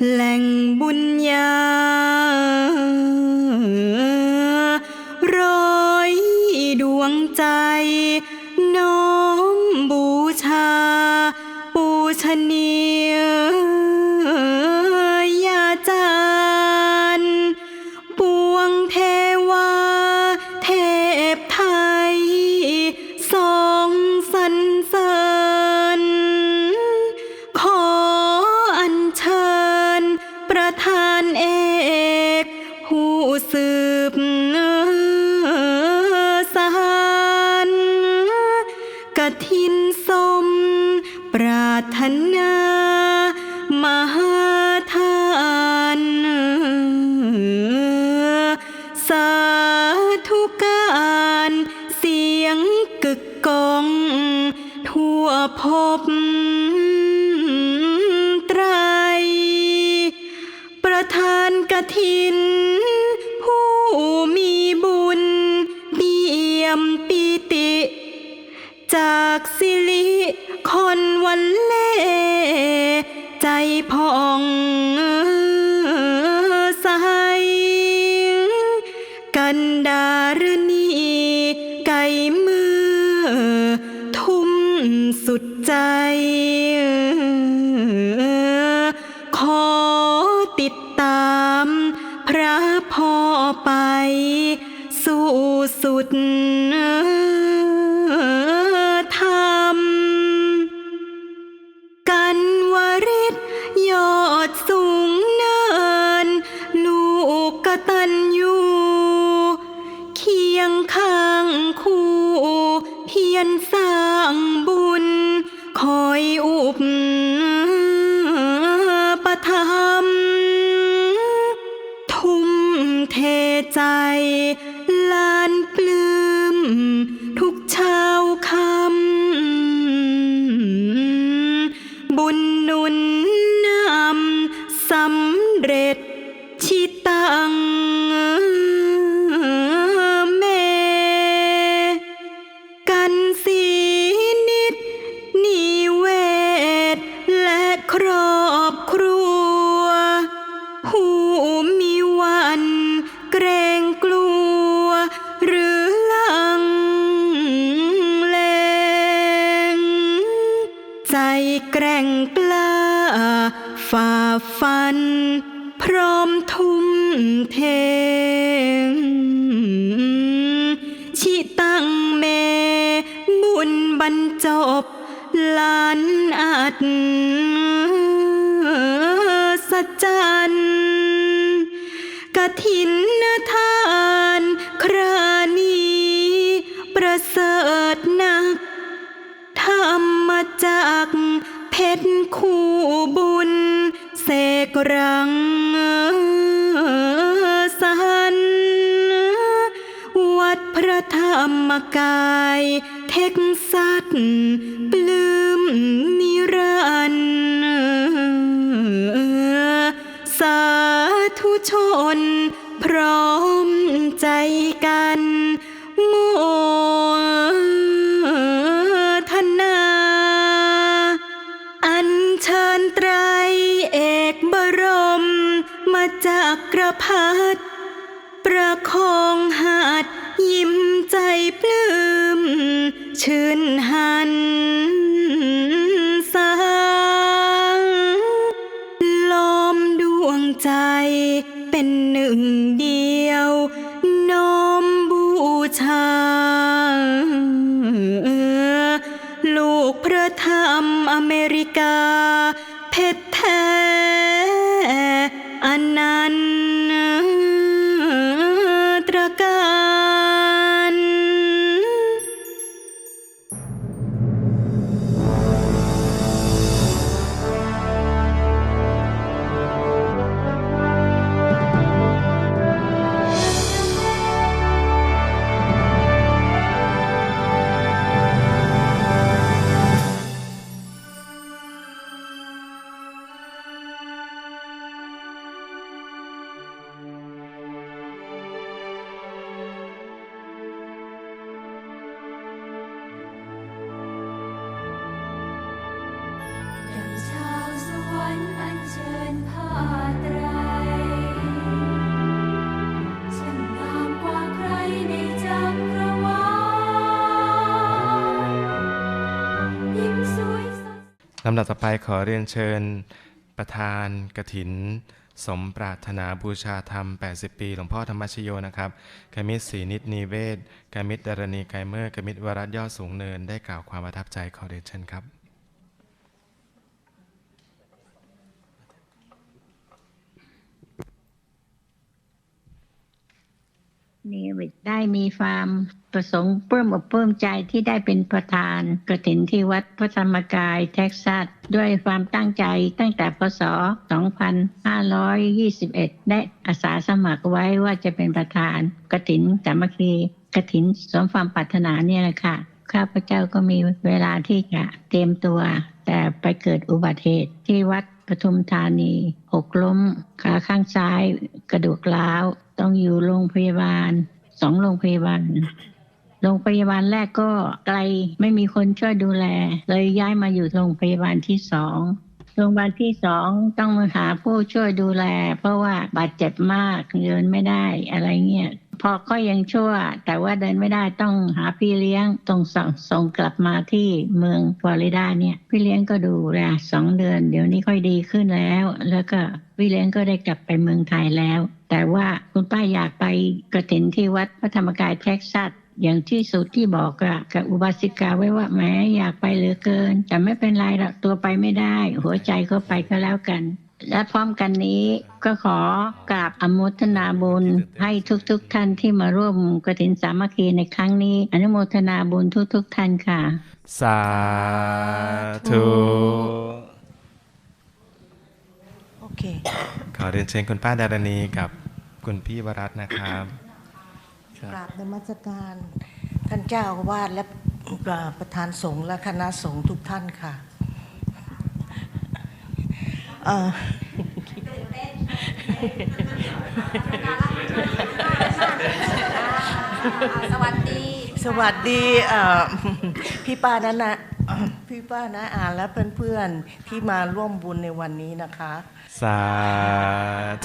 làng buôn gia ജഹന്ന อง nhân ลิดนักธรรมาจากเพชรคู่บุญเสกรังสันวัดพระธรรมกายเทคสัตปลื้มนิรันสาธุชนพร้อม จักรพรรดิประคองหาดยิ้มใจปลื้มชื่นหัน ลำดับต่อไปขอเรียนเชิญ ประธานกระถิน สมปรารถนาบูชาธรรม 80 ปี หลวงพ่อธรรมชโยนะครับกมิตรศรีนิตนีเวศกมิตรดารณีไกเมอร์กมิตรวรัตยอดสูงเนิน ได้กล่าวความประทับใจขอเรียนเชิญครับ นี่ได้มีความประสงค์ปลื้มอกปลื้มใจที่ได้เป็นประธานกระถินที่วัดพระธรรมกายเท็กซัสด้วยความตั้งใจตั้งแต่พศ 2521 ได้อาสาสมัครไว้ว่าจะเป็นประธานกระถินสามัคคีกระถินสมความปรารถนาเนี่ยแหละค่ะข้าพเจ้าก็มีเวลาที่จะเตรียมตัว แต่ไปเกิดอุบัติเหตุที่วัดปทุมธานี หกล้มขาข้างซ้าย กระดูกร้าว ต้องอยู่โรงพยาบาลสองโรงพยาบาลโรงพยาบาลแรกก็ไกลไม่มีคนช่วยดูแล เลยย้ายมาอยู่โรงพยาบาลที่สองโรงพยาบาลที่สองต้องมาหาผู้ช่วยดูแล เพราะว่าบาดเจ็บมากเดินไม่ได้อะไรเงี้ยพอก็ยังชั่ว แต่ว่าเดินไม่ได้ต้องหาพี่เลี้ยงต้องส่งส่งกลับมาที่เมืองฟลอริดาเนี่ย พี่เลี้ยงก็ดูแลสองเดือน เดี๋ยวนี้ค่อยดีขึ้นแล้ว แล้วก็พี่เลี้ยงก็ได้กลับไปเมืองไทยแล้ว แต่ว่าคุณป้าอยากไปกระถินที่วัดพระธรรมกายเท็กซัสอย่างที่สุดที่บอกอะกับอุบาสิกาไว้ว่าแหม้อยากไปเหลือเกิน แต่ไม่เป็นไรหรอกตัวไปไม่ได้ หัวใจก็ไปก็แล้วกัน และพร้อมกันนี้ก็ขอกราบอนุโมทนาบุญให้ทุกๆทท่านที่มาร่วมกฐินสามัคคีในครั้งนี้ อนุโมทนาบุญทุกๆทท่านค่ะ สาธุโอเคขอเรียนเชิญคุณป้าดารณีกับ คุณพี่วรัตน์นะครับกราบนมัสการ ท่านเจ้าอาวาสและประธานสงฆ์และคณะสงฆ์ทุกท่านค่ะเอ่อสวัสดี สวัสดีเอ่อพี่ป้านะนะพี่ป้านะอ่านและเพื่อนๆที่มาร่วมบุญในวันนี้นะคะ สา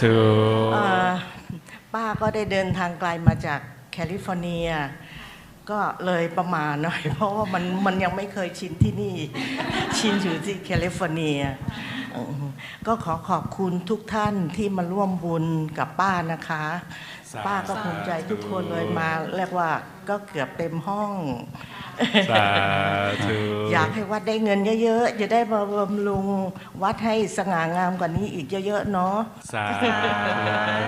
ธุเอ่อ ป้าก็ได้เดินทางไกลมาจากแคลิฟอร์เนีย ก็เลยประมาณหน่อย เพราะว่ามันมันยังไม่เคยชินที่นี่ ชินอยู่ที่แคลิฟอร์เนีย ก็ขอขอบคุณทุกท่านที่มาร่วมบุญกับป้านะคะ ป้าก็ภูมิใจทุกคนเลยมาเรียกว่าก็เกือบเต็มห้อง สาธุอยากให้วัดได้เงินเยอะๆ จะได้มาบำรุงวัดให้สง่างามกว่านี้อีกเยอะๆ เนาะสา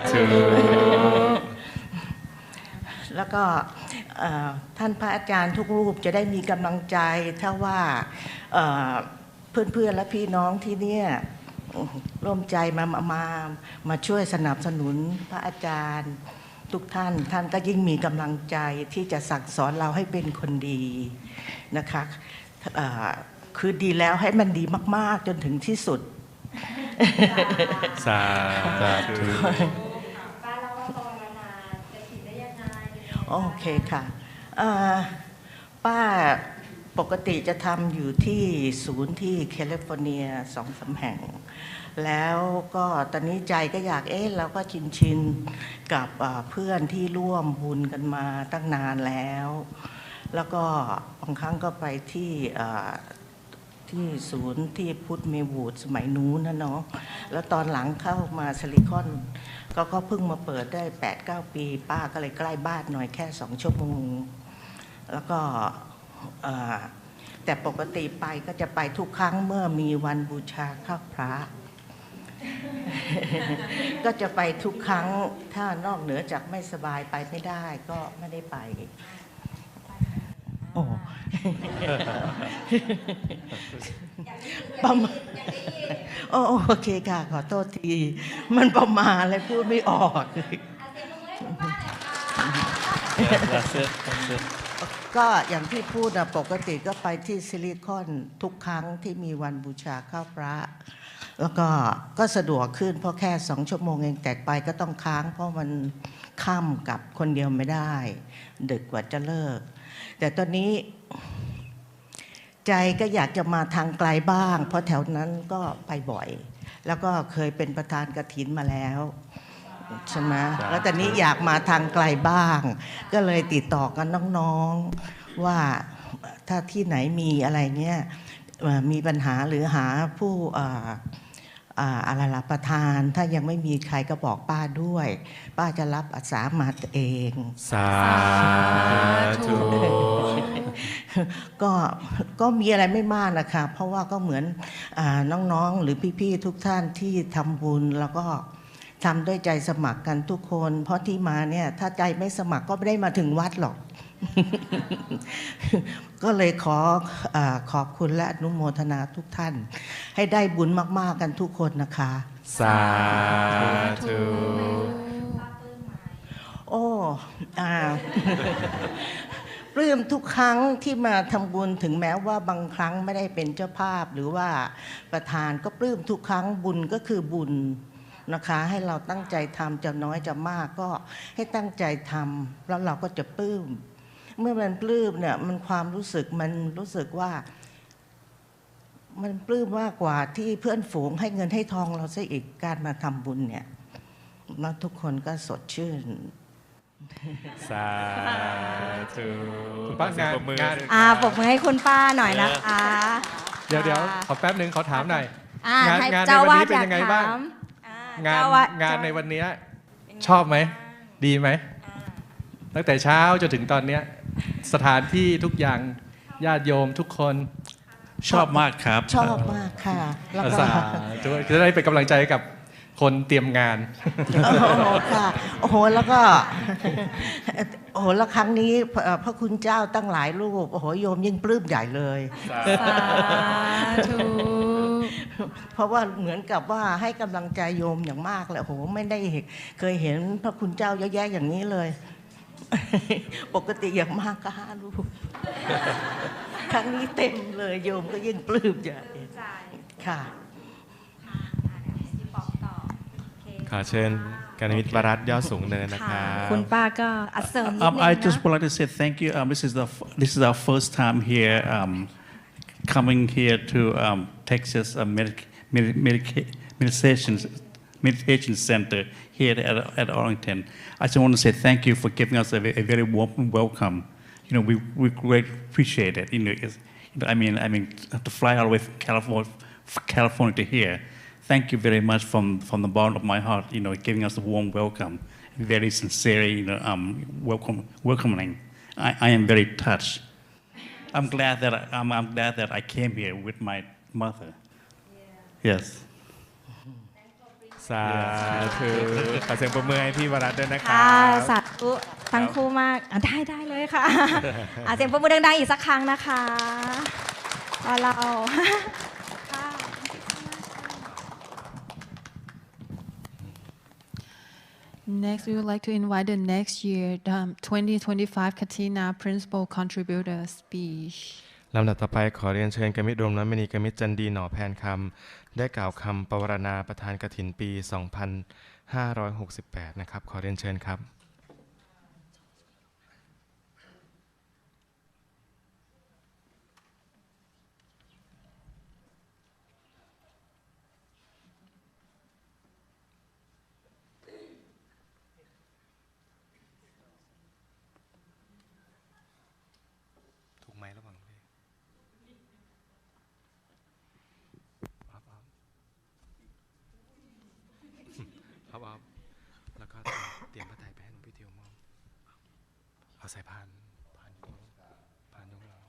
ธุแล้วก็เอ่อท่านพระอาจารย์ทุกรูปจะได้มีกำลังใจถ้าว่าเอ่อเพื่อนๆและพี่น้องที่เนี่ย ร่วมใจมามามามาช่วยสนับสนุนพระอาจารย์ทุกท่าน ท่านก็ยิ่งมีกำลังใจที่จะสั่งสอนเราให้เป็นคนดีนะคะเอ่อคือดีแล้วให้มันดีมาก ๆ จนถึงที่สุด สาธุป้าเล่าว่าตอนมานานจะถินได้ยังไงโอเคค่ะเอ่อป้า ปกติจะทำอยู่ที่ศูนย์ที่แคลิฟอร์เนียสองสาแห่ง แล้วก็ตอนนี้ใจก็อยากเอ๊ะเราก็ชินชินกับเพื่อนที่ร่วมบุญกันมาตั้งนานแล้ว แล้วก็บางครั้งก็ไปที่ที่ศูนย์ที่พุทธเมวูดสมัยนู้นนะเนาะแล้วตอนหลังเข้ามาซิลิคอนก็ก็เพิ่งมาเปิดได้8ปดเปี ป้าก็เลยใกล้บ้านหน่อยแค่สองชั่วโมง แล้วก็ แต่ปกติไปก็จะไปทุกครั้งเมื่อมีวันบูชาข้าวพระ ก็จะไปทุกครั้งถ้านอกเหนือจากไม่สบายไปไม่ได้ก็ไม่ได้ไปโอ้ประมาณโอ้โอเคค่ะ ขอโทษที มันประมาณเลยพูดไม่ออก That's it. That's it. ก็อย่างที่พูดนะปกติก็ไปที่ซิลิคอนทุกครั้งที่มีวันบูชาข้าวพระ แล้วก็ก็สะดวกขึ้นเพราะแค่สองชั่วโมงเองแต่ไปก็ต้องค้าง เพราะมันค่ำกับคนเดียวไม่ได้ ดึกกว่าจะเลิก แต่ตอนนี้ใจก็อยากจะมาทางไกลบ้าง เพราะแถวนั้นก็ไปบ่อย แล้วก็เคยเป็นประธานกฐินมาแล้ว ใช่ไหมแล้วตอนนี้อยากมาทางไกลบ้าง ก็เลยติดต่อกันน้องๆว่าถ้าที่ไหนมีอะไรเนี่ยเอ่อมีปัญหาหรือหาผู้เอ่ออ่าอะไรล่ะประธาน ถ้ายังไม่มีใครก็บอกป้าด้วย ป้าจะรับอาสามาเอง สาธุก็ก็มีอะไรไม่มากนะคะ เพราะว่าก็เหมือนอาน้องๆ หรือพี่ๆ ทุกท่านที่ทำบุญแล้วก็ ทำด้วยใจสมัครกันทุกคน เพราะที่มาเนี่ย ถ้าใจไม่สมัครก็ไม่ได้มาถึงวัดหรอก ก็เลยขออาขอบคุณและอนุโมทนาทุกท่าน ให้ได้บุญมาก ๆ กันทุกคนนะคะ สาธุโอ้อ่าปลื้มทุกครั้งที่มาทำบุญถึงแม้ว่าบางครั้งไม่ได้เป็นเจ้าภาพหรือว่าประธานก็ปลื้มทุกครั้งบุญก็คือบุญ นะคะ ให้เราตั้งใจทำจะน้อยจะมากก็ให้ตั้งใจทำแล้วเราก็จะปลื้ม เมื่อมันปลื้มเนี่ยมันความรู้สึกมันรู้สึกว่า มันปลื้มมากกว่าที่เพื่อนฝูงให้เงินให้ทองเราซะอีกการมาทำบุญเนี่ยแล้วทุกคนก็สดชื่นสาธุคุณป้าขอเสียงานปรบมืองานด้วยอ่าปรบมือให้คุณป้าหน่อยนะคะเดี๋ยวเดี๋ยวค่ะขอแป๊บหนึ่งขอถามหน่อย อ่างานให้งานในเจ้าวันวานี้ดเป็นอยากยังไงถบ้างามอ่ งานเจ้วดงานในวันเนี้ยชอบไหม ดีไหม ตั้งแต่เช้าจนถึงตอนเนี้ยสถานที่ทุกอย่างญาติโยมทุกคนชอบมากครับชอบมากค่ะแล้วอาก็สาธุจะได้เป็นกำลังใจให้กับคนเตรียมงานโอ้โหค่ะโอ้โหแล้วก็โอ้โหแล้วครั้งนี้เอ่อพระคุณเจ้าตั้งหลายรูปโอ้โหโยมยิ่งปลื้มใหญ่เลยสาธุ เพราะว่าเหมือนกับว่าให้กำลังใจโยมอย่างมากเลยโอ้โหไม่ได้เคยเห็นพระคุณเจ้าเยอะแยะอย่างนี้เลย ปกติอย่างมากก็ห้ารูปครั้งนี้เต็มเลยโยมก็ยิ่งปลื้มใหญ่ค่ะขอเชิญการมิตรวรัตน์ยอดสูงเนินนะคค่ะรับคุณป้าก็อัเสริมนิด Um, นึง I นะ just would like to say thank you. Um, this is the f- this is our first time here, um, coming here to um, Texas uh, medic, medic, meditation center here at, at Arlington. I just want to say thank you for giving us a, a very warm welcome. You know, we we greatly appreciate it. You know, it's, you know, I mean, I mean, to fly all the way from California, from California to here. Thank you very much from from the bottom of my heart. You know, giving us a warm welcome, very sincere. You know, um, welcome, welcoming. I, I am very touched. I'm glad that I, I'm, I'm glad that I came here with my mother. Yes. สาธุขอเสียงปรบมือให้พี่วรัตน์ด้วยนะครัค่ะบ สาธุทั้งคู่มากอะได้ได้เลยค่ะอะเสียงปรบมือดังๆอีกสักครั้งนะคะว่าเรา ค่ะ Next, we would like to invite the next year, um, 2025 Katina Principal Contributor Speech. ลำดับต่อไปขอเรียนเชิญกมิตรรวมน้ำมณีกมิตรจันดีหน่อแพนคำได้กล่าวคำปวารณาประธานกฐินปี 2568 นะครับ ขอเรียนเชิญครับ รียมพระไตรไปให้หลวงพี่เทียวมอบเอาสายพานพานยกพานยกเรา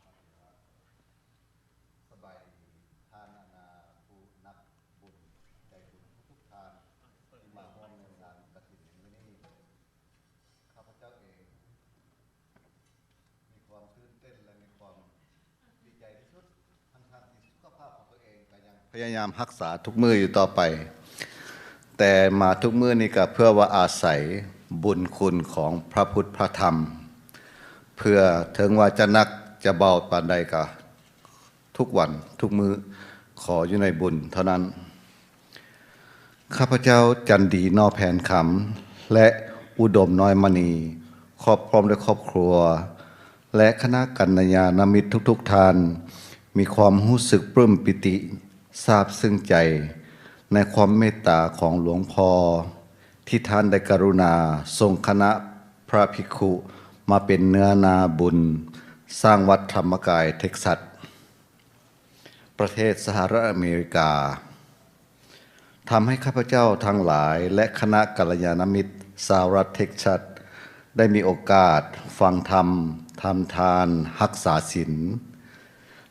สบายดีทานนาผู้นักบุญใจบุญทุกทานที่มาร่วมในงานปฏิถิ่นี่ข้าพเจ้าเอง มีความตื่นเต้นและมีความดีใจที่สุดทั้งทางที่สุขภาพของตัวเองก็ยังพยายามรักษาทุกมืออยู่ต่อไป แต่มาทุกมือนี้ก็เพื่อว่าอาศัย บุญคุณของพระพุทธพระธรรม เพื่อถึงว่าจะนักจะเบาปานใดก็ทุกวันทุกมือขออยู่ในบุญเท่านั้น ข้าพเจ้าจันดีนอแผนคำและอุดมน้อยมณีครอบพร้อมด้วยครอบครัว และคณะกัญญาณมิตรทุกๆทท่าน มีความรู้สึกปลื้มปิติซาบซึ้งใจ ในความเมตตาของหลวงพ่อ ที่ท่านได้กรุณาทรงคณะพระภิกขุมาเป็นเนื้อนาบุญ สร้างวัดธรรมกายเท็กซัสประเทศสหรัฐอเมริกาทำให้ข้าพเจ้าทั้งหลายและคณะกัลยาณมิตรสหรัฐเท็กซัสได้มีโอกาสฟังธรรมทำทานรักษาศีล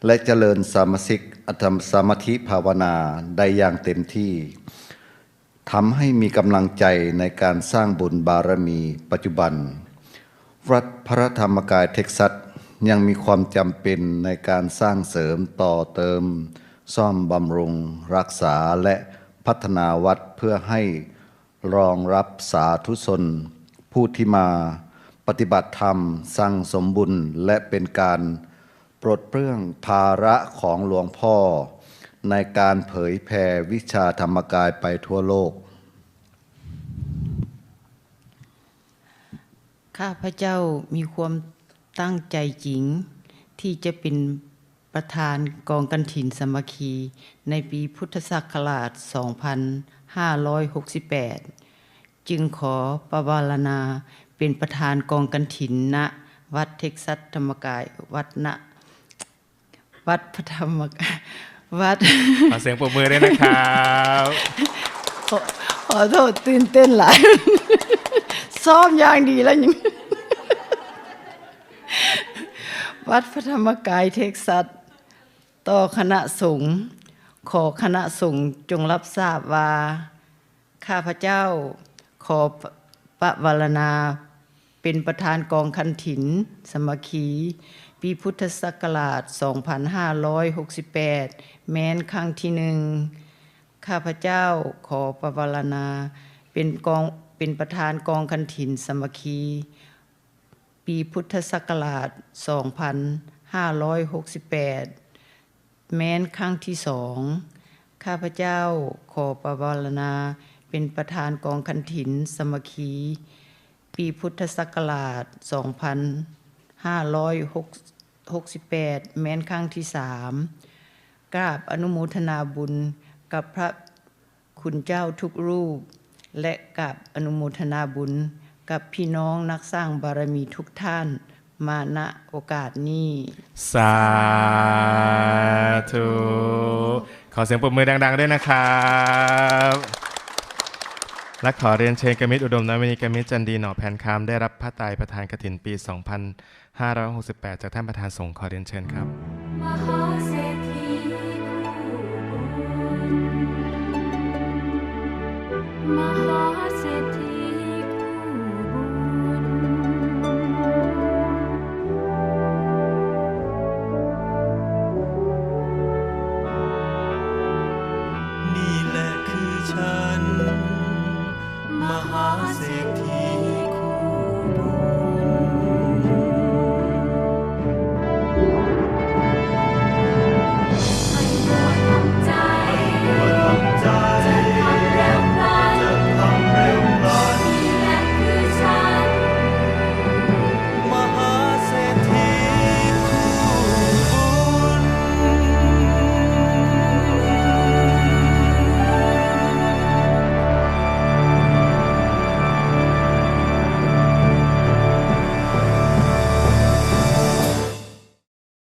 และเจริญสามสิกอธรรมสมาธิภาวนาได้อย่างเต็มที่ ทำให้มีกำลังใจในการสร้างบุญบารมีปัจจุบันวัดพระธรรมกายเท็กซัสยังมีความจำเป็นในการสร้างเสริมต่อเติม ซ่อมบำรุง รักษาและพัฒนาวัดเพื่อให้รองรับสาธุชนผู้ที่มาปฏิบัติธรรม สร้างสมบุญและเป็นการ ปลดเปลื้องภาระของหลวงพ่อ ในการเผยแผ่วิชาธรรมกายไปทั่วโลก ข้าพเจ้ามีความตั้งใจจริง ที่จะเป็นประธานกองกันถินสมัคคี ในปีพุทธศักราช 2568 จึงขอประวารณาเป็นประธานกองกันถินณวัดเท็กซัสธรรมกาย วัดณวัดพระธรรมกาย วัดขอเสียงปรบมือด้วยนะครับขอขอโทษตื่นเต้นหลาย ซ้อมอย่างดีแล้วยังวัดพระธรรมกายเท็กซัสต่อคณะสงฆ์ขอคณะสงฆ์จงรับทราบว่า ข้าพเจ้าขอประวารณาเป็นประธานกองคันถินสามัคคี ปีพุทธศักราช 2568 แม้นครั้งที่หนึ่งข้าพเจ้าขอประวารณา เป็นกองเป็นประธานกองคันถินสมคี ปีพุทธศักราช 2568 แม้นครั้งที่สองข้าพเจ้าขอประวารณา เป็นประธานกองคันถินสมคี ปีพุทธศักราช 2568 แม้นครั้งที่สามกราบอนุโมทนาบุญกับพระคุณเจ้าทุกรูป และกับอนุโมทนาบุญกับพี่น้องนักสร้างบารมีทุกท่านมาณโอกาสนี้ สาธุ ขอเสียงปรบมือดัง ๆ ด้วยนะครับ และขอเรียนเชิญกมิตรอุดมนวมินีกมิตรจันดีหน่อแผนคามได้รับพระตายประธานกฐินปี 2568 จากท่านประธานสงฆ์ขอเรียนเชิญครับมหาเศรษฐีผู้บุญม